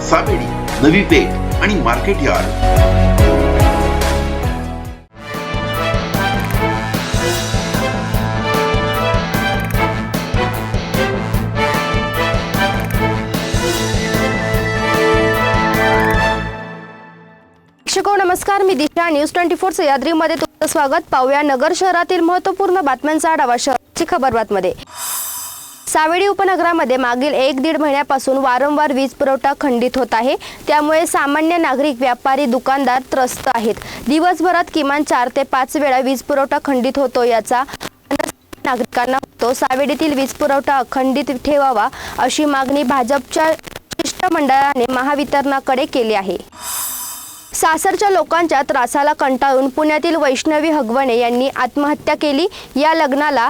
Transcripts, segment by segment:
सावेडी नवी पेठ आणि market yard. नमस्कार. मी दिशा. न्यूज ट्वेंटी फोर सह्याद्रीमध्ये तुमचं स्वागत. पाहूया नगर शहरातील महत्त्वपूर्ण बातम्यांचा आढावा शहराची खबरबातमध्ये सावेडी उपनगरामध्ये मागील एक दीड महिन्यापासून वारंवार वीज पुरवठा खंडित होत आहे. त्यामुळे सामान्य नागरिक व्यापारी दुकानदार त्रस्त आहेत. दिवसभरात किमान चार ते पाच वेळा वीज पुरवठा खंडित होतो याचा नागरिकांना होतो. सावेडीतील वीज पुरवठा अखंडित ठेवावा अशी मागणी भाजपच्या शिष्टमंडळाने महावितरणाकडे केली आहे. सासरच्या लोकांच्या त्रासाला कंटाळून पुण्यातील वैष्णवी हगवणे यांनी आत्महत्या केली. या लग्नाला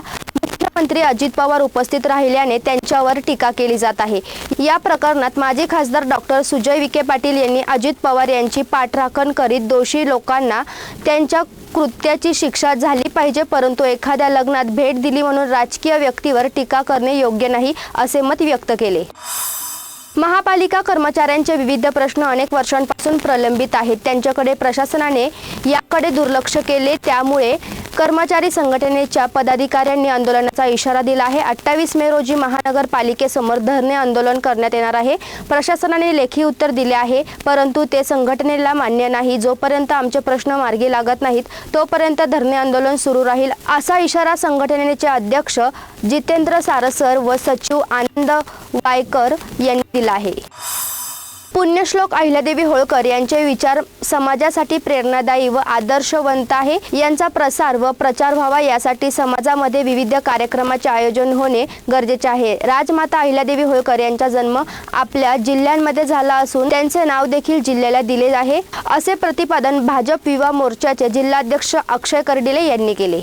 मुख्यमंत्री अजित पवार उपस्थित राहिल्याने त्यांच्यावर टीका केली जात आहे. या प्रकरणात माजी खासदार डॉक्टर सुजय विखे पाटील यांनी अजित पवार यांची पाठराखण करीत दोषी लोकांना त्यांच्या कृत्याची शिक्षा झाली पाहिजे परंतु एखाद्या लग्नात भेट दिली म्हणून राजकीय व्यक्तीवर टीका करणे योग्य नाही असे मत व्यक्त केले. महापालिका कर्मचाऱ्यांचे विविध प्रश्न अनेक वर्षांपासून प्रलंबित आहेत. त्यांच्याकडे प्रशासनाने याकडे दुर्लक्ष केले त्यामुळे कर्मचारी संघटनेच्या पदाधिकाऱ्यांनी आंदोलनाचा इशारा दिला आहे. अठ्ठावीस मे रोजी महानगरपालिकेसमोर धरणे आंदोलन करण्यात येणार आहे. प्रशासनाने लेखी उत्तर दिले आहे परंतु ते संघटनेला मान्य नाही. जोपर्यंत आमचे प्रश्न मार्गी लागत नाहीत तोपर्यंत धरणे आंदोलन सुरू राहील असा इशारा संघटनेचे अध्यक्ष जितेंद्र सारसर व सचिव आनंद वायकर यांनी दिला आहे. पुण्यश्लोक अहिल्यादेवी होळकर यांचे विचार समाजासाठी प्रेरणादायी व आदर्शवंत आहे. यांचा प्रसार व प्रचार व्हावा यासाठी समाजामध्ये विविध कार्यक्रमाचे आयोजन होणे गरजेचे आहे. राजमाता अहिल्यादेवी होळकर यांचा जन्म आपल्या जिल्ह्यांमध्ये झाला असून त्यांचे नाव देखील जिल्ह्याला दिले आहे. असे प्रतिपादन भाजप युवा मोर्चाचे जिल्हाध्यक्ष अक्षय कर्डिले यांनी केले.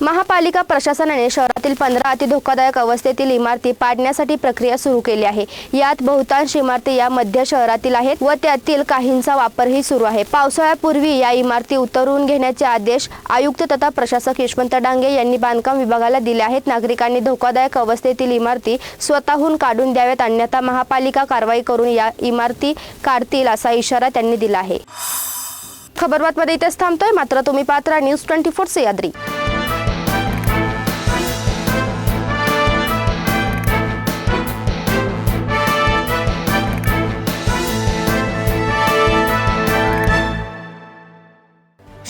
महापालिका प्रशासनाने शहरातील पंधरा अति धोकादायक अवस्थेतील इमारती पाडण्यासाठी प्रक्रिया सुरू केली आहे. यात बहुतांश इमारती या मध्य शहरातील आहेत व त्यातील काहींचा वापरही सुरू आहे. पावसाळ्यापूर्वी या इमारती उतरवून घेण्याचे आदेश आयुक्त तथा प्रशासक यशवंत डांगे यांनी बांधकाम विभागाला दिले आहेत. नागरिकांनी धोकादायक अवस्थेतील इमारती स्वतःहून काढून द्याव्यात अन्यथा महापालिका कारवाई करून या इमारती काढतील असा इशारा त्यांनी दिला आहे. खबरबातमध्ये इथेच थांबतोय. मात्र तुम्ही पात्रा न्यूज ट्वेंटी फोर सह्याद्री